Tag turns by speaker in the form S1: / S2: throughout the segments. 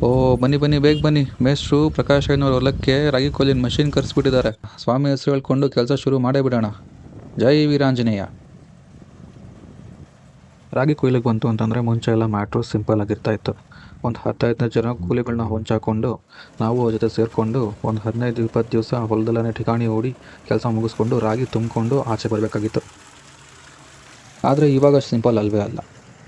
S1: ಓ ಬನ್ನಿ ಬನ್ನಿ ಬೇಗ ಬನ್ನಿ. ಮೇಷ್ಟ್ರು ಪ್ರಕಾಶ್ ಅಯ್ಯನವ್ರ ಹೊಲಕ್ಕೆ ರಾಗಿ ಕೋಲಿನ ಮಷಿನ್ ಕರೆಸ್ಬಿಟ್ಟಿದ್ದಾರೆ. ಸ್ವಾಮಿ ಹೆಸರು ಹೇಳ್ಕೊಂಡು ಕೆಲಸ ಶುರು ಮಾಡೇ ಬಿಡೋಣ. ಜೈ ವೀರಾಂಜನೇಯ. ರಾಗಿ ಕೊಯ್ಲಿಗೆ ಬಂತು ಅಂತಂದರೆ ಮುಂಚೆ ಎಲ್ಲ ಮ್ಯಾಟ್ರು ಸಿಂಪಲ್ ಆಗಿರ್ತಾ ಇತ್ತು. ಒಂದು ಹತ್ತೈದನೇ ಜನ ಕೂಲಿಗಳನ್ನ ಹೊಂಚಾಕೊಂಡು ನಾವು ಅವ್ರ ಜೊತೆ ಸೇರಿಕೊಂಡು ಒಂದು ಹದಿನೈದು ಇಪ್ಪತ್ತು ದಿವಸ ಹೊಲದಲ್ಲೇ ಠಿಕಾಣಿ ಓಡಿ ಕೆಲಸ ಮುಗಿಸ್ಕೊಂಡು ರಾಗಿ ತುಂಬಿಕೊಂಡು ಆಚೆ ಬರಬೇಕಾಗಿತ್ತು. ಆದರೆ ಇವಾಗ ಸಿಂಪಲ್ ಅಲ್ವೇ ಅಲ್ಲ.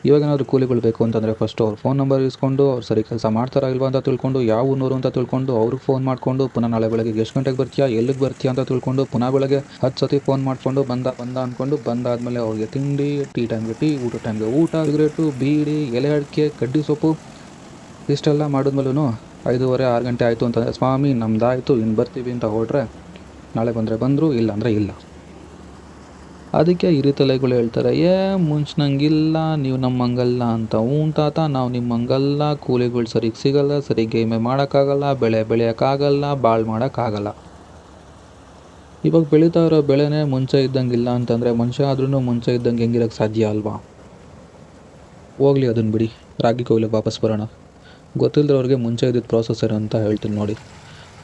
S1: ಇವಾಗ ಏನಾದರೂ ಕೂಲಿಗಳು ಬೇಕು ಅಂತಂದರೆ ಫಸ್ಟು ಅವ್ರ ಫೋನ್ ನಂಬರ್ ಇಸ್ಕೊಂಡು ಅವ್ರು ಸರಿ ಕೆಲಸ ಮಾಡ್ತಾರಾ ಇಲ್ವಾ ಅಂತ ತಿಳ್ಕೊಂಡು ಯಾವ ಊರು ಅಂತ ತಿಳ್ಕೊಂಡು ಅವ್ರಿಗೆ ಫೋನ್ ಮಾಡಿಕೊಂಡು ಪುನಃ ನಾಳೆ ಬೆಳಗ್ಗೆ ಎಷ್ಟು ಗಂಟೆಗೆ ಬರ್ತೀಯಾ, ಎಲ್ಲಿಗೆ ಬರ್ತೀಯಾ ಅಂತ ತಿಳ್ಕೊಂಡು ಪುನಃ ಬೆಳಗ್ಗೆ ಹತ್ತು ಸತಿ ಫೋನ್ ಮಾಡಿಕೊಂಡು ಬಂದ ಬಂದ ಅಂದ್ಕೊಂಡು ಬಂದಾದಮೇಲೆ ಅವ್ರಿಗೆ ತಿಂಡಿ ಟೀ ಟೈಮ್ಗೆ ಟೀ ಊಟ ಟೈಮ್ಗೆ ಊಟ, ಸಿಗರೇಟು, ಬೀಡಿ, ಎಲೆ ಅಡಿಕೆ, ಕಡ್ಡಿ ಸೊಪ್ಪು ಇಷ್ಟೆಲ್ಲ ಮಾಡಿದ್ಮೇಲೂ ಐದೂವರೆ, ಆರು ಗಂಟೆ ಆಯಿತು ಅಂತಂದರೆ, ಸ್ವಾಮಿ, ನಮ್ದಾಯಿತು ಇನ್ನು ಬರ್ತೀವಿ ಅಂತ ಹೊರಟ್ರೆ ನಾಳೆ ಬಂದರೆ ಬಂದರು ಇಲ್ಲ ಅಂದರೆ ಇಲ್ಲ. ಅದಕ್ಕೆ ಹಿರಿ ತಲೆಗಳು ಹೇಳ್ತಾರೆ, ಏ ಮುಂಚಿನಂಗಿಲ್ಲ ನೀವು ನಮ್ಮಂಗಲ್ಲ ಅಂತ. ಹ್ಞೂ ತಾತ, ನಾವು ನಿಮ್ಮಂಗಲ್ಲ ಕೂಲಿಗಳು ಸರಿಗೆ ಸಿಗಲ್ಲ ಸರಿ ಗೇಮೆ ಮಾಡೋಕ್ಕಾಗಲ್ಲ, ಬೆಳೆ ಬೆಳೆಯೋಕ್ಕಾಗಲ್ಲ, ಬಾಳು ಮಾಡೋಕ್ಕಾಗಲ್ಲ. ಇವಾಗ ಬೆಳೀತಾ ಇರೋ ಬೆಳೆನೇ ಮುಂಚೆ ಇದ್ದಂಗಿಲ್ಲ ಅಂತಂದರೆ, ಮನುಷ್ಯ ಆದ್ರೂ ಮುಂಚೆ ಇದ್ದಂಗೆ ಹೆಂಗಿರೋಕ್ಕೆ ಸಾಧ್ಯ ಅಲ್ವಾ? ಹೋಗ್ಲಿ ಅದನ್ನು ಬಿಡಿ, ರಾಗಿ ಕೊಯ್ಲಿಗೆ ವಾಪಸ್ ಬರೋಣ. ಗೊತ್ತಿಲ್ಲದ್ರವ್ರಿಗೆ ಮುಂಚೆ ಇದ್ದಿದ್ದು ಪ್ರಾಸೆಸ್ ಏನು ಅಂತ ಹೇಳ್ತೀನಿ ನೋಡಿ.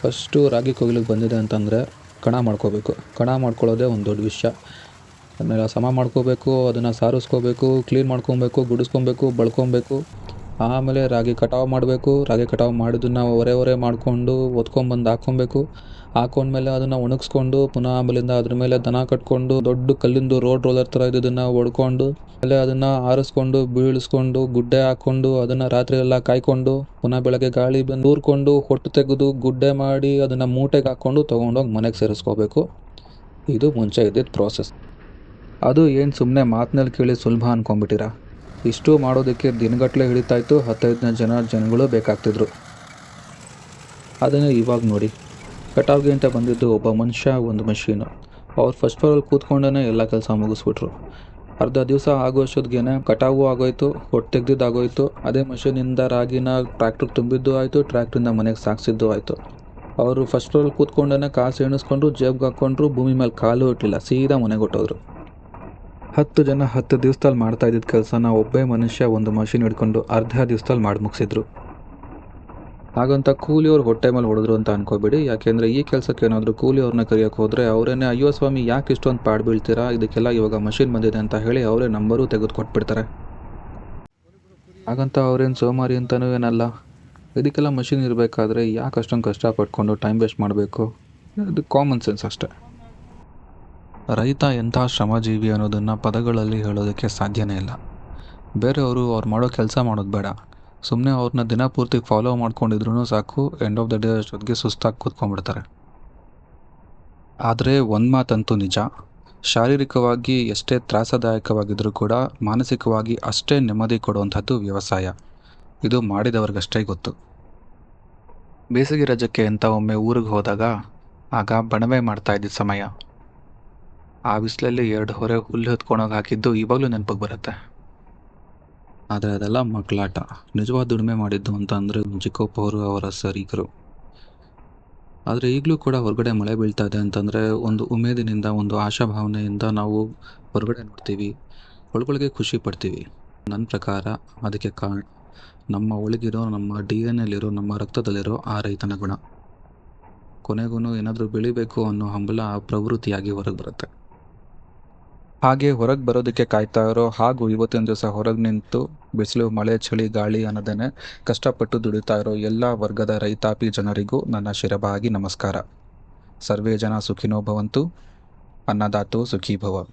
S1: ಫಸ್ಟು ರಾಗಿ ಕೊಯ್ಲಿಗೆ ಬಂದಿದೆ ಅಂತಂದರೆ, ಕಣ ಮಾಡ್ಕೋಬೇಕು. ಕಣ ಮಾಡ್ಕೊಳ್ಳೋದೇ ಒಂದು ದೊಡ್ಡ ವಿಷಯ. ಅದನ್ನೆಲ್ಲ ಸಮ ಮಾಡ್ಕೋಬೇಕು, ಅದನ್ನು ಸಾರಿಸ್ಕೋಬೇಕು ಕ್ಲೀನ್ ಮಾಡ್ಕೊಬೇಕು, ಗುಡಿಸ್ಕೊಬೇಕು, ಬಳ್ಕೊಬೇಕು. ಆಮೇಲೆ ರಾಗಿ ಕಟಾವು ಮಾಡಬೇಕು. ರಾಗಿ ಕಟಾವು ಮಾಡಿದ್ದನ್ನು ಒರೆ ಒರೆ ಮಾಡಿಕೊಂಡು ಒತ್ಕೊಂಬಂದು ಹಾಕ್ಕೊಬೇಕು. ಹಾಕೊಂಡ್ಮೇಲೆ ಅದನ್ನು ಒಣಗಿಸ್ಕೊಂಡು ಪುನಃ ಆಮೇಲಿಂದ ಅದ್ರ ಮೇಲೆ ದನ ಕಟ್ಕೊಂಡು ದೊಡ್ಡ ಕಲ್ಲಿಂದು ರೋಡ್ ರೋಲರ್ ಥರ ಇದ್ದಿದ್ದನ್ನು ಹೊಡ್ಕೊಂಡು ಆಮೇಲೆ ಅದನ್ನು ಆರಿಸ್ಕೊಂಡು, ಬೀಳಿಸ್ಕೊಂಡು, ಗುಡ್ಡೆ ಹಾಕ್ಕೊಂಡು ಅದನ್ನು ರಾತ್ರಿ ಎಲ್ಲ ಕಾಯ್ಕೊಂಡು ಪುನಃ ಬೆಳಗ್ಗೆ ಗಾಳಿ ಬಂದು ಊರ್ಕೊಂಡು ಹೊಟ್ಟು ತೆಗೆದು ಗುಡ್ಡೆ ಮಾಡಿ ಅದನ್ನು ಮೂಟೆಗೆ ಹಾಕ್ಕೊಂಡು ತೊಗೊಂಡೋಗಿ ಮನೆಗೆ ಸೇರಿಸ್ಕೋಬೇಕು. ಇದು ಮುಂಚೆ ಇದ್ದಿದ್ದ ಪ್ರೋಸೆಸ್ ಅದು ಏನು ಸುಮ್ಮನೆ ಮಾತಿನಲ್ಲಿ ಕೇಳಿ ಸುಲಭ ಅಂದ್ಕೊಂಬಿಟ್ಟಿರ ಇಷ್ಟು ಮಾಡೋದಕ್ಕೆ ದಿನಗಟ್ಟಲೆ ಹಿಡಿತಾಯಿತ್ತು ಹತ್ತೈದನೇ ಜನ ಜನಗಳು ಬೇಕಾಗ್ತಿದ್ರು. ಅದನ್ನು ಇವಾಗ ನೋಡಿ. ಕಟಾವ್ಗೆ ಅಂತ ಬಂದಿದ್ದು ಒಬ್ಬ ಮನುಷ್ಯ, ಒಂದು ಮಷೀನು. ಅವ್ರು ಫಸ್ಟ್ ಫ್ಲೋರಲ್ಲಿ ಕೂತ್ಕೊಂಡೇ ಎಲ್ಲ ಕೆಲಸ ಮುಗಿಸ್ಬಿಟ್ರು. ಅರ್ಧ ದಿವಸ ಆಗೋಷ್ಟೊತ್ತಿಗೆ ಕಟಾವು ಆಗೋಯ್ತು ಹೊಟ್ಟು ತೆಗ್ದಿದ್ದಾಗೋಯ್ತು. ಅದೇ ಮಷೀನಿಂದ ರಾಗಿನ ಟ್ರ್ಯಾಕ್ಟ್ರಿಗೆ ತುಂಬಿದ್ದು ಆಯಿತು ಟ್ರ್ಯಾಕ್ಟ್ರಿಂದ ಮನೆಗೆ ಸಾಕ್ಸಿದ್ದು ಆಯಿತು. ಅವರು ಫಸ್ಟ್ ಫ್ಲೋರಲ್ಲಿ ಕೂತ್ಕೊಂಡೇ ಕಾಸು ಎಣಿಸ್ಕೊಂಡ್ರು ಜೇಬ್ಗೆ ಹಾಕ್ಕೊಂಡ್ರು ಭೂಮಿ ಮೇಲೆ ಕಾಲು ಇಟ್ಟಿಲ್ಲ ಸೀದಾ ಮನೆಗೆ ಹೊಟ್ಟೋದ್ರು ಹತ್ತು ಜನ ಹತ್ತು ದಿವಸದಲ್ಲಿ ಮಾಡ್ತಾ ಇದ್ದಿದ್ದ ಕೆಲಸನ ಒಬ್ಬೇ ಮನುಷ್ಯ ಒಂದು ಮಷಿನ್ ಹಿಡ್ಕೊಂಡು ಅರ್ಧ ದಿವಸದಲ್ಲಿ ಮಾಡಿ ಮುಗಿಸಿದ್ರು. ಹಾಗಂತ ಕೂಲಿಯವ್ರು ಹೊಟ್ಟೆ ಮೇಲೆ ಹೊಡೆದ್ರು ಅಂತ ಅನ್ಕೋಬೇಡಿ. ಯಾಕೆಂದರೆ ಈ ಕೆಲಸಕ್ಕೆ ಏನಾದರೂ ಕೂಲಿಯವ್ರನ್ನ ಕರೆಯೋಕೆ ಹೋದರೆ ಅವರೇನೆ, ಅಯ್ಯೋ ಸ್ವಾಮಿ, ಯಾಕೆ ಇಷ್ಟೊಂದು ಪಾಡ್ ಬೀಳ್ತೀರಾ ಇದಕ್ಕೆಲ್ಲ ಇವಾಗ ಮಷಿನ್ ಬಂದಿದೆ ಅಂತ ಹೇಳಿ ಅವರೇ ನಂಬರು ತೆಗೆದು ಕೊಟ್ಬಿಡ್ತಾರೆ. ಹಾಗಂತ ಅವ್ರೇನು ಸೋಮಾರಿ ಅಂತಲೂ ಏನಲ್ಲ. ಇದಕ್ಕೆಲ್ಲ ಮಷಿನ್ ಇರಬೇಕಾದ್ರೆ ಯಾಕೆ ಅಷ್ಟೊಂದು ಕಷ್ಟಪಟ್ಕೊಂಡು ಟೈಮ್ ವೇಸ್ಟ್ ಮಾಡಬೇಕು? ಇದು ಕಾಮನ್ ಸೆನ್ಸ್ ಅಷ್ಟೇ. ರೈತ ಎಂಥ ಶ್ರಮಜೀವಿ ಅನ್ನೋದನ್ನು ಪದಗಳಲ್ಲಿ ಹೇಳೋದಕ್ಕೆ ಸಾಧ್ಯನೇ ಇಲ್ಲ. ಬೇರೆಯವರು ಅವ್ರು ಮಾಡೋ ಕೆಲಸ ಮಾಡೋದು ಬೇಡ. ಸುಮ್ಮನೆ ಅವ್ರನ್ನ ದಿನಪೂರ್ತಿ ಫಾಲೋ ಮಾಡ್ಕೊಂಡಿದ್ರು ಸಾಕು ಎಂಡ್ ಆಫ್ ದ ಡೇ ಅಷ್ಟೊತ್ತಿಗೆ ಸುಸ್ತಾಗಿ ಕೂತ್ಕೊಂಡ್ಬಿಡ್ತಾರೆ. ಆದರೆ ಒಂದು ಮಾತಂತೂ ನಿಜ. ಶಾರೀರಿಕವಾಗಿ ಎಷ್ಟೇ ತ್ರಾಸದಾಯಕವಾಗಿದ್ದರೂ ಕೂಡ ಮಾನಸಿಕವಾಗಿ ಅಷ್ಟೇ ನೆಮ್ಮದಿ ಕೊಡುವಂಥದ್ದು ವ್ಯವಸಾಯ. ಇದು ಮಾಡಿದವ್ರಿಗಷ್ಟೇ ಗೊತ್ತು. ಬೇಸಿಗೆ ರಜಕ್ಕೆ ಅಂತ ಒಮ್ಮೆ ಊರಿಗೆ ಹೋದಾಗ ಆಗ ಬಣವೆ ಮಾಡ್ತಾ ಇದ್ದ ಸಮಯ. ಆ ಬಿಸಿಲಲ್ಲಿ ಎರಡು ಹೊರೆ ಹುಲ್ಲು ಹೊತ್ಕೊಂಡೋಗಿ ಹಾಕಿದ್ದು ಇವಾಗಲೂ ನೆನಪಿಗೆ ಬರುತ್ತೆ. ಆದರೆ ಅದೆಲ್ಲ ಮಕ್ಕಳಾಟ ನಿಜವಾದ ದುಡಿಮೆ ಮಾಡಿದ್ದು ಅಂತ ಅಂದರೆ ಚಿಕ್ಕಪ್ಪ ಅವರು ಅವರ ಸರೀಕರು. ಆದರೆ ಈಗಲೂ ಕೂಡ ಹೊರಗಡೆ ಮಳೆ ಬೀಳ್ತಾ ಇದೆ ಅಂತಂದರೆ ಒಂದು ಉಮೇದಿನಿಂದ ಒಂದು ಆಶಾಭಾವನೆಯಿಂದ ನಾವು ಹೊರಗಡೆ ನೋಡ್ತೀವಿ, ಒಳಗೊಳಗೆ ಖುಷಿ ಪಡ್ತೀವಿ. ನನ್ನ ಪ್ರಕಾರ ಅದಕ್ಕೆ ಕಾರಣ, ನಮ್ಮ ಒಳಗಿರೋ, ನಮ್ಮ ಡಿ ಎನ್ ಎಲ್ಲಿರೋ, ನಮ್ಮ ರಕ್ತದಲ್ಲಿರೋ ಆ ರೈತನ ಗುಣ. ಕೊನೆಗೂ ಏನಾದರೂ ಬೆಳಿಬೇಕು ಅನ್ನೋ ಹಂಬಲ ಪ್ರವೃತ್ತಿಯಾಗಿ ಹೊರಗೆ ಬರುತ್ತೆ. ಹಾಗೆ ಹೊರಗೆ ಬರೋದಕ್ಕೆ ಕಾಯ್ತಾ ಇರೋ ಹಾಗೂ ಇವತ್ತಿನ ದಿವಸ ಹೊರಗೆ ನಿಂತು ಬಿಸಿಲು, ಮಳೆ, ಚಳಿ, ಗಾಳಿ ಅನ್ನೋದೇನೆ ಕಷ್ಟಪಟ್ಟು ದುಡಿತಾ ಇರೋ ಎಲ್ಲ ವರ್ಗದ ರೈತಾಪಿ ಜನರಿಗೂ ನನ್ನ ಶಿರಬಾಗಿ ನಮಸ್ಕಾರ. ಸರ್ವೇ ಜನ ಸುಖಿನೋ ಭವಂತು. ಅನ್ನದಾತು ಸುಖೀ ಭವ